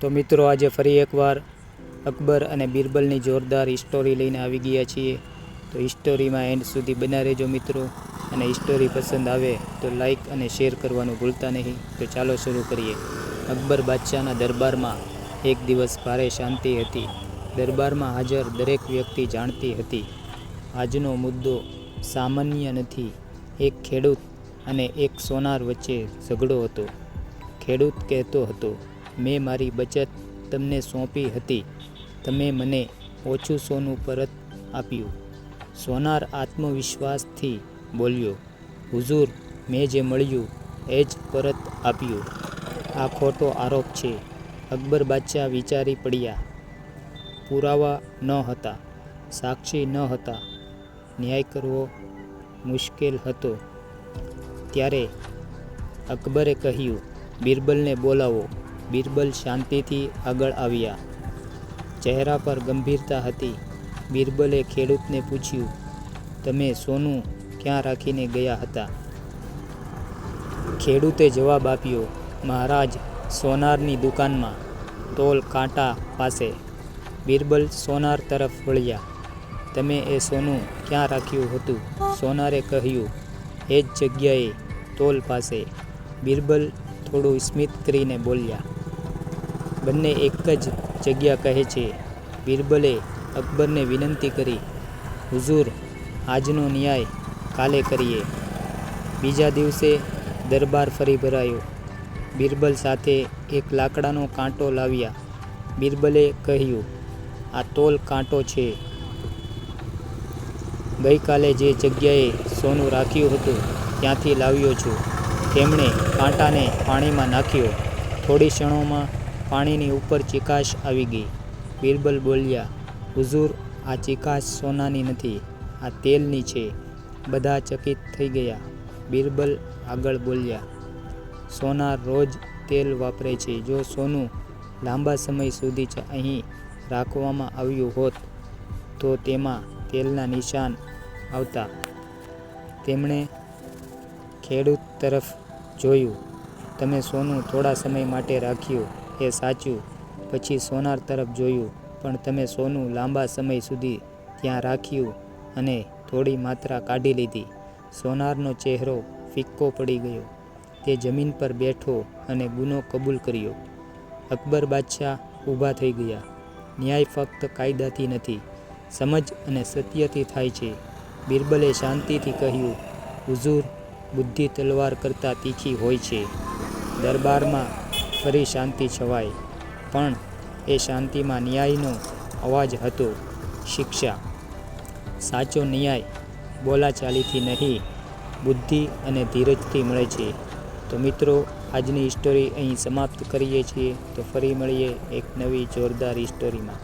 તો મિત્રો, આજે ફરી એકવાર અકબર અને બિરબલની જોરદાર હિસ્ટોરી લઈને આવી ગયા છીએ. તો હિસ્ટોરીમાં એન્ડ સુધી બના રહેજો મિત્રો, અને હિસ્ટોરી પસંદ આવે તો લાઈક અને શેર કરવાનું ભૂલતા નહીં. તો ચાલો શરૂ કરીએ. અકબર બાદશાહના દરબારમાં એક દિવસ ભારે શાંતિ હતી. દરબારમાં હાજર દરેક વ્યક્તિ જાણતી હતી. આજનો મુદ્દો સામાન્ય નથી. એક ખેડૂત અને એક સોનાર વચ્ચે ઝઘડો હતો. ખેડૂત કહેતો હતો મેં મારી બચત તમને સોંપી હતી. તમે મને ઓછું સોનું પરત આપ્યું. સોનાર આત્મવિશ્વાસથી બોલ્યો, હુઝુર, મેં જે મળ્યું એ જ પરત આપ્યું. આ ખોટો આરોપ છે. અકબર બાદશાહ વિચારી પડ્યા. પુરાવા ન હતા, સાક્ષી ન હતા. ન્યાય કરવો મુશ્કેલ હતો. ત્યારે અકબરે કહ્યું, બિરબલને બોલાવો. બિરબલ શાંતિથી આગળ આવ્યા. ચહેરા પર ગંભીરતા હતી. બિરબલે ખેડૂતને પૂછ્યું, તમે સોનું ક્યાં રાખીને ગયા હતા? ખેડૂતે જવાબ આપ્યો, મહારાજ સોનારની દુકાનમાં, તોલ કાંટા પાસે. બિરબલ સોનાર તરફ વળ્યા, તમે એ સોનું ક્યાં રાખ્યું હતું? સોનારે કહ્યું, એ જ જગ્યાએ તોલ પાસે. બિરબલ થોડું સ્મિત કરીને બોલ્યા બંને એક જ જગ્યા કહે છે. બિરબલે અકબરને વિનંતી કરી, હુઝુર, આજનો ન્યાય કાલે કરીએ. બીજા દિવસે દરબાર ફરી ભરાયો. બિરબલ સાથે એક લાકડાનો કાંટો લાવ્યા. બિરબલે કહ્યું, આ તોલ કાંટો છે. ગઈકાલે જે જગ્યાએ સોનું રાખ્યું હતું, ત્યાંથી લાવ્યો છું. તેમણે કાંટાને પાણીમાં નાખ્યો. થોડી ક્ષણોમાં પાણીની ઉપર ચિકાશ આવી ગઈ. બિરબલ બોલ્યા, હુઝુર, આ ચિકાશ સોનાની નથી, આ તેલની છે. બધા ચકિત થઈ ગયા. બિરબલ આગળ બોલ્યા, સોના રોજ તેલ વાપરે છે. જો સોનું લાંબા સમય સુધી અહીં રાખવામાં આવ્યું હોત, તો તેમાં તેલના નિશાન આવતા. તેમણે ખેડૂત તરફ જોયું, તમે સોનું થોડા સમય માટે રાખ્યું. એ સાચું. પછી સોનાર તરફ જોયું, પણ તમે સોનું લાંબા સમય સુધી ત્યાં રાખ્યું અને થોડી માત્રા કાઢી લીધી. સોનારનો ચહેરો ફિક્કો પડી ગયો. તે જમીન પર બેઠો અને ગુનો કબૂલ કર્યો. અકબર બાદશાહ ઊભા થઈ ગયા. ન્યાય ફક્ત કાયદાથી નથી, સમજ અને સત્યથી થાય છે. બિરબલે શાંતિથી કહ્યું, હુઝુર બુદ્ધિ તલવાર કરતાં તીખી હોય છે. દરબારમાં ફરી શાંતિ છવાઈ. પણ એ શાંતિમાં ન્યાયનો અવાજ હતો, શિક્ષા, સાચો ન્યાય બોલાચાલીથી નહીં, બુદ્ધિ અને ધીરજથી મળે છે. તો મિત્રો, આજની સ્ટોરી અહીં સમાપ્ત કરીએ છીએ. તો ફરી મળીએ એક નવી જોરદાર સ્ટોરીમાં